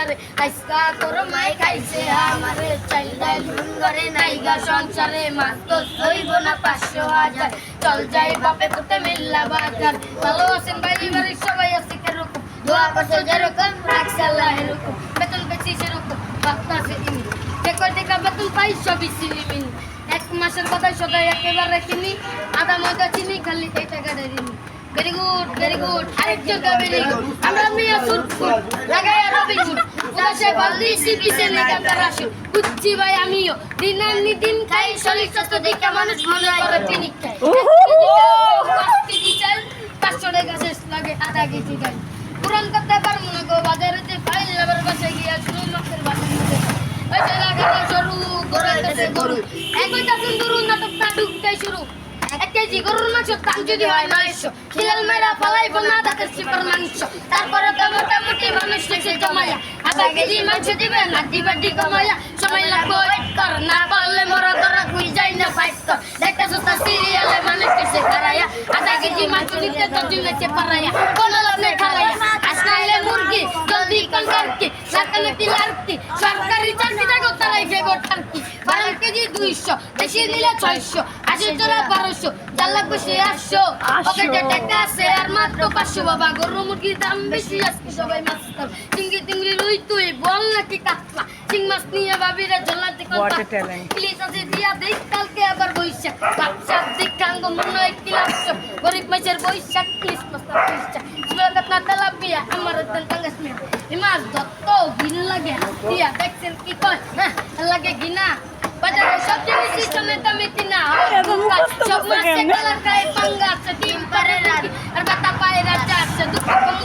সংসারে আইসকা তোর মাই খাইছে, আমারে নুন ঘরে নাইগা সংসারে। মাছ তো না পাঁচশো হাজার। চল যাই বাপে পুতে মেল্লা বাজার। ভালো আছেন বাড়ি বাড়ির সবাই আছে কেরকম? দোয়া করছ যেরকম, রাখছে আল্লাহ এরকম। বেতন পেয়েছি সেরকম। বাপ্তা আছে ইনি। দেখো, দেখা বেতন পাই, সবই সিলিমিনি এক মাসের কথা সদাই একেবারে কিনি আধা ময়দা চিনি, খালি এই টাকাটা ঋণী ভেরি গুড ভেরি গুড আরেকজন ভেরি গুড আমরা মিয়া সুরফুল লাগাই রবি শুট উদাসে বললি সিবিসে লেখা প্যারাশুট বুঝছি ভাই আমিও। দিন আনি দিন খাই শরীর স্বাস্থ্য দেখে মানুষ মনে হয় করে পিনিক চাল পাঁচশো টাকা শেষ লাগে আধা কেজি গাই পুরান করতে পারব না গো বাজারে যে ফাইল আবার বাসায় গিয়া শুরু মাছের মধ্যে ওই লাগানো সরু গড়াইতেছে গরু একই তাসুন দুরু নাটকটা ঢুকতে শুরু। এক কেজি গরুর মাংস দাম যদি হয় নয়শো। খিলাল মেরা ফালাইব না দাঁতের চিপার মাংস। তারপরে তো মোটামুটি মানুষ লেগেছে জমাইয়া। আধা কেজি মাংস দিবে না দিবে কমাইয়া। সময় লাগবে ওয়েট কর। না পারলে মরা ধরা খুই যাই না ফাইট কর। দেখতে সুতা সিরিয়ালে মানুষ কেসে খারাইয়া আধা কেজি মাংস নিতে তো দিলেছে পারাইয়া। কোন লগ্নে খারাইয়া। আসলে মুরগি জলদি সরকারি তিলারকি। সরকারি চাকরিটা করতে লাগে গোটারকি বারো কেজি দুইশো বেশি নিলে ছয়শো আশি চলে বারোশো যার লাগবে সে আটশো। পকেটে টাকা আছে আর মাত্র পাঁচশো। বাবা গরু মুরগির দাম বেশি আজকে সবাই মাছ খাও চিংড়ি চিংড়ি রুই তুই বল নাকি কাতলা। চিং মাছ নিয়ে ভাবিরা talent. ইলিশ আছে দিয়া দেখ কালকে আবার বৈশাখ। বাচ্চা দিক কাঙ্গ মনে হয় কি লাগছো গরিব মাছের বৈশাখ ইলিশ মাছ তার বৈশাখ সুলাকাত তেলাপিয়া আমার দেন টাঙ্গাস মে ইমাস দত্ত গিন লাগে। দিয়া দেখছেন কি কয়? হ্যাঁ লাগে গিনা বাজারে neta mitina. Sa mga sektor kay panggat sa team para rin. Arbata pa rin sa dukong